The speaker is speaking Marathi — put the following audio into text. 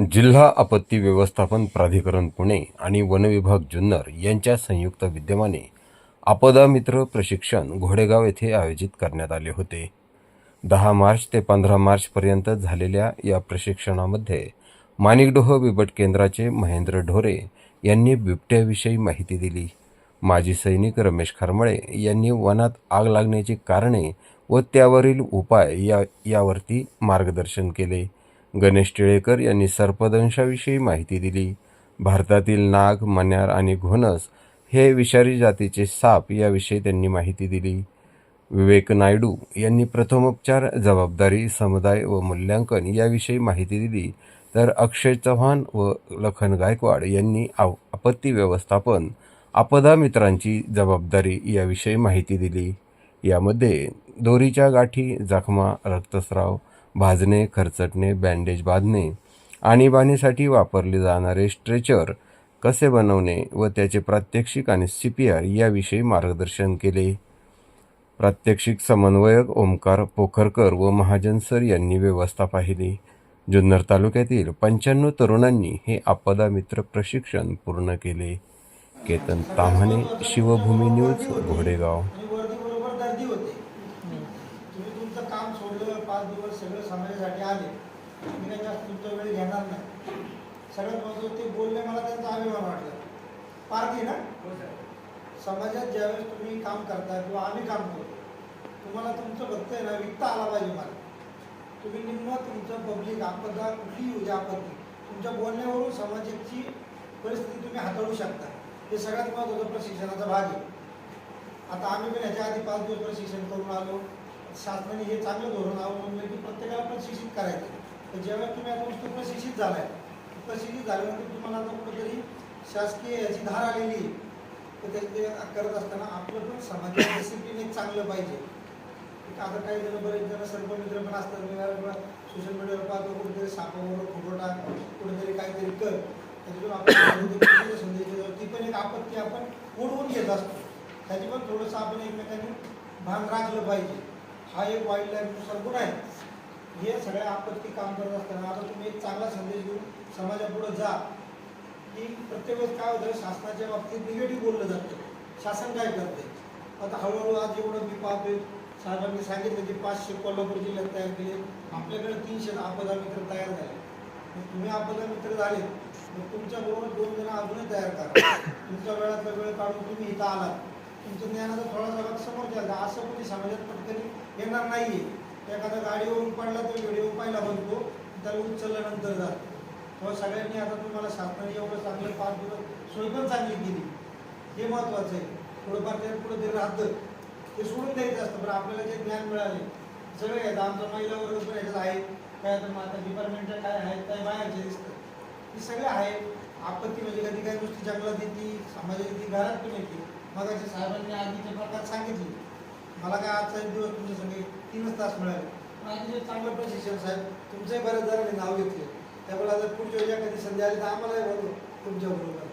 जिल्हा आपत्ती व्यवस्थापन प्राधिकरण पुणे आणि वनविभाग जुन्नर यांच्या संयुक्त विद्यमाने आपदा मित्र प्रशिक्षण घोडेगाव येथे आयोजित करण्यात आले होते. दहा मार्च ते पंधरा मार्चपर्यंत झालेल्या या प्रशिक्षणामध्ये माणिकडोह बिबट केंद्राचे महेंद्र ढोरे यांनी बिबट्याविषयी माहिती दिली. माजी सैनिक रमेश खरमळे यांनी वनात आग लागण्याची कारणे व त्यावरील उपाय या यावरती मार्गदर्शन केले. गणेश टिळेकर यांनी सर्पदंशाविषयी माहिती दिली. भारतातील नाग मन्यार आणि घोणस हे विषारी जातीचे साप याविषयी त्यांनी माहिती दिली. विवेक नायडू यांनी प्रथमोपचार जबाबदारी समुदाय व मूल्यांकन याविषयी माहिती दिली. तर अक्षय चव्हाण व लखन गायकवाड यांनी आव- आपत्ती व्यवस्थापन आपदा मित्रांची जबाबदारी याविषयी माहिती दिली. यामध्ये दोरीच्या गाठी जखमा रक्तस्राव भाजणे खरचटणे बँडेज बांधणे आणीबाणीसाठी वापरले जाणारे स्ट्रेचर कसे बनवणे व त्याचे प्रात्यक्षिक आणि सी पी आर याविषयी मार्गदर्शन केले? प्रात्यक्षिक समन्वयक ओमकार पोखरकर व महाजन सर यांनी व्यवस्था पाहिली. जुन्नर तालुक्यातील पंच्याण्णव तरुणांनी हे आपदा मित्र प्रशिक्षण पूर्ण केले. केतन ताम्हाणे शिवभूमी न्यूज घोडेगाव आणि वर्दीबरोबर गर्दी होते तुम्ही तुमचं काम सोडलं पाच दिवस समाजासाठी आले. मी काही जास्त तुमचा वेळ घेणार नाही. सगळ्यात महत्त्वाचं ते बोलले मला त्यांचा अभिमान वाटला. पारधी ना? समाजात ज्यावेळेस तुम्ही काम करता किंवा आम्ही काम करतो तुम्हाला तुमचं फक्त आहे ना विकता आला पाहिजे मला. तुम्ही निम्म तुमचं पब्लिक आपदा कुठलीही येऊ द्या आपत्ती तुमच्या बोलण्यावरून समाजाची परिस्थिती तुम्ही हाताळू शकता. हे सगळ्यात महत्त्वाचं प्रशिक्षणाचा भाग आहे. आता आम्ही पण ह्याच्या आधी पाच दिवस प्रशिक्षण करून आलो. शासनाने हे चांगलं धोरण अवलंबलं की प्रत्येकाला प्रशिक्षित करायचं. तर ज्यावेळेस तुम्ही आता नुसतं प्रशिक्षित झालाय प्रशिक्षित झाल्यानंतर तुम्हाला आता कुठेतरी शासकीय याची धार आलेली तर ते ते करत असताना आपलं पण समाजात डिसिप्लिन एक चांगलं पाहिजे. आता काही जण बरेच जण सर्व मित्र पण असतात सोशल मीडियावर पाहतो कुठेतरी सापावर फुगोटा कुठेतरी काहीतरी कर. त्याच्यातून आपण संदेश ती पण एक आपत्ती आपण ओढवून घेत असतो. त्याची पण थोडंसं आपण एकमेकांनी भान राखलं पाहिजे. हा एक वाईल्ड लाईफनुसार गुण आहे. हे सगळ्या आपत्ती काम करत असताना आता तुम्ही एक चांगला संदेश देऊन समाजापुढे जा. की प्रत्येक वेळेस काय होतं शासनाच्या बाबतीत निगेटिव्ह बोललं जातं. शासन काय करते आता हळूहळू आज जेवढं मी पाहतोय. साहेबांनी सांगितलं की पाचशे कोल्हापूर जिल्ह्यात तयार केले. आपल्याकडे तीनशे आपदा मित्र तयार झाले. मग तुम्ही आपदा मित्र झाले मग तुमच्याबरोबर दोन जण अजूनही तयार करा तुमच्या वेळातला वेळ काढून तुम्ही इथं आलात. तुमचं ज्ञानाचा थोडासा जगात समोर द्याल असं कोणी समाजात पटकन येणार नाहीये. एखादा गाडीवरून पडला तो व्हिडिओ पाहिला बनतो त्याला उचलल्यानंतर जात. तेव्हा हो, सगळ्यांनी आता तुम्हाला शासनाने एवढं चांगलं पाच दिवस सोय पण चांगली केली. हे महत्वाचं आहे. थोडंफार त्यात पुढे ते राहतं. ते सोडून द्यायचं असतं पण आपल्याला जे ज्ञान मिळाले सगळे आहेत आमचा महिला वर्ग पण याच्यात आहे. काय आता मग आता डिपार्टमेंटच्या काय आहेत काय बाहेरचे दिसतं ही सगळं आहे. आपत्ती म्हणजे कधी काय नुसती जंगलात येते समाजात येते घरात पण येते. मगाच्या साहेबांनी आधीचे प्रकार सांगितले. मला काय आजचा एक दिवस तुमच्या संगे तीनच तास मिळाले. पण आधी चांगलं प्रशिक्षण साहेब तुमचंही बऱ्याच जणांनी नाव घेतले. त्यामुळे आता पुढच्या वेळी एखादी संधी आली तर आम्हालाही बघू तुमच्याबरोबर